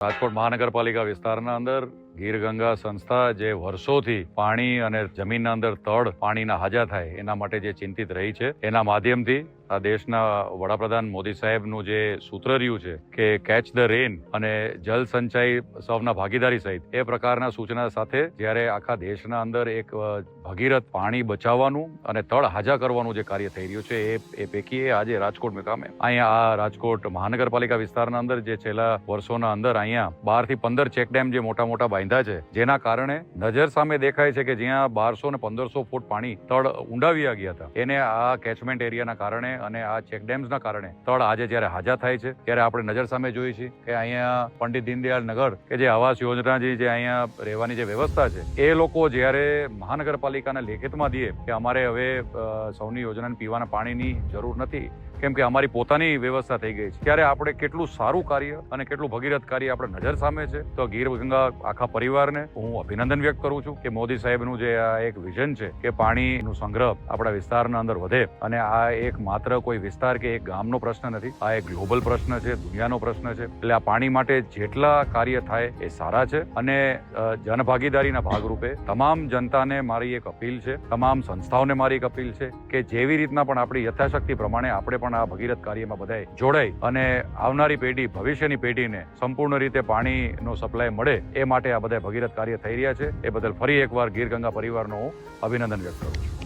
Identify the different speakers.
Speaker 1: રાજકોટ મહાનગરપાલિકા વિસ્તારના અંદર ગીર ગંગા સંસ્થા જે વર્ષોથી પાણી અને જમીનના અંદર તળ પાણીના હાજા થાય, એના માટે જે ચિંતિત રહી છે, એના માધ્યમથી આ દેશના વડાપ્રધાન મોદી સાહેબનું જે સૂત્ર રહ્યું છે કે કેચ ધ રેન અને જલ સંચાઈ સૌના ભાગીદારી સહિત, એ પ્રકારના સૂચના સાથે જ્યારે આખા દેશના અંદર એક ભગીરથ પાણી બચાવવાનું અને તળ હાજા કરવાનું જે કાર્ય થઈ રહ્યું છે, એ એ પૈકી આજે રાજકોટ મુકામે અહીંયા આ રાજકોટ મહાનગરપાલિકા વિસ્તારના અંદર જે છેલ્લા વર્ષોના અંદર અહીંયા બારથી પંદર ચેક ડેમ જે મોટા મોટા બાંધ્યા છે, જેના કારણે નજર સામે દેખાય છે કે જ્યાં બારસો ને પંદરસો ફૂટ પાણી તળ ઊંડાવી ગયા હતા. એને આ કેચમેન્ટ એરિયાના કારણે અને આ ચેક ડેમ્સના કારણે તળ આજે જ્યારે હાજા થાય છે, ત્યારે આપણે નજર સામે જોઈએ છીએ કે અહીંયા પંડિત દીનદયાળ નગર કે જે આવાસ યોજના જે અહીંયા રહેવાની જે વ્યવસ્થા છે, એ લોકો જ્યારે મહાનગરપાલિકાના લેખિતમાં દે કે અમારે હવે સૌની યોજનાને પીવાના પાણીની જરૂર નથી કેમ કે અમારી પોતાની વ્યવસ્થા થઈ ગઈ છે. ત્યારે આપણે કેટલું સારું કાર્ય અને કેટલું ભગીરથ કાર્ય આપણે નજર સામે છે. તો ગીર ગંગા આખા પરિવારને હું અભિનંદન વ્યક્ત કરું છું કે મોદી સાહેબનું જે આ એક વિઝન છે કે પાણીનું સંગ્રહ આપણા વિસ્તારના અંદર વધે. અને આ એક માત્ર કોઈ વિસ્તાર કે એક ગામનો પ્રશ્ન નથી. આ એક ગ્લોબલ પ્રશ્ન છે, દુનિયાનો પ્રશ્ન છે. એટલે આ પાણી માટે જેટલા કાર્ય થાય એ સારા છે. અને જનભાગીદારીના ભાગરૂપે તમામ જનતાને મારી એક અપીલ છે. તમામ સંસ્થાઓને મારી એક અપીલ છે કે જેવી રીતના પણ આપણી યથાશક્તિ પ્રમાણે આપણે પણ આ ભગીરથ કાર્યમાં બધાએ જોડાય અને આવનારી પેઢી, ભવિષ્યની પેઢીને સંપૂર્ણ રીતે પાણીનો સપ્લાય મળે એ માટે આ બધા ભગીરથ કાર્ય થઈ રહ્યા છે. એ બદલ ફરી એકવાર ગીર ગંગા પરિવારનો હું અભિનંદન વ્યક્ત કરું છું.